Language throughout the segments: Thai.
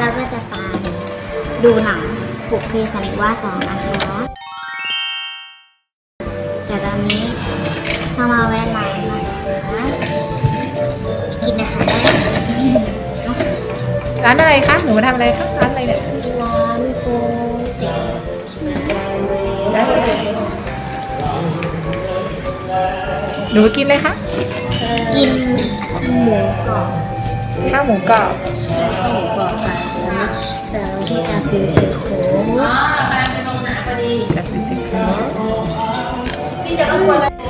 เราก็จะไปดูหนังบุกเพสนิว่าสองนะคะแต่ตอนนี้เรามาแวะร้านนะคะกินอาหารได้ร้านอะไรคะหนูมาทำอะไรคะร้านอะไรเนี่ยร้านโกเตี๋ยวร้านอะไรหนูมากินเลยคะกินหมูกรอบ ข้าวหมูกรอบข้าวหมูกรอบค่ะแล้วเสริมที่กาฟิวเทโค้งกับซิซิโค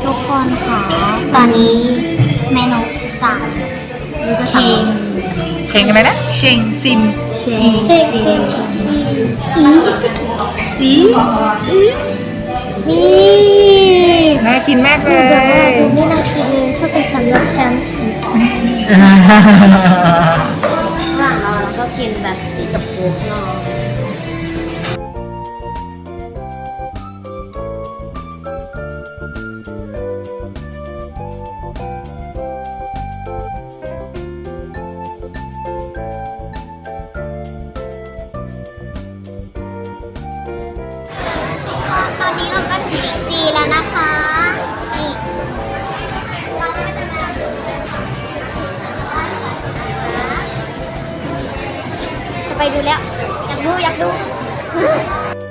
ทุกคนค่ะตอนนี้เมนูสั่งเชงเชงอะไรนะเชงซินเชงเชงสีสีนี่น่ากินมากเลดูย ระหว่างเราเราก็กินแบบสีกับโค้กเนาะ ไปดูแล้ว อยากดูอยากดู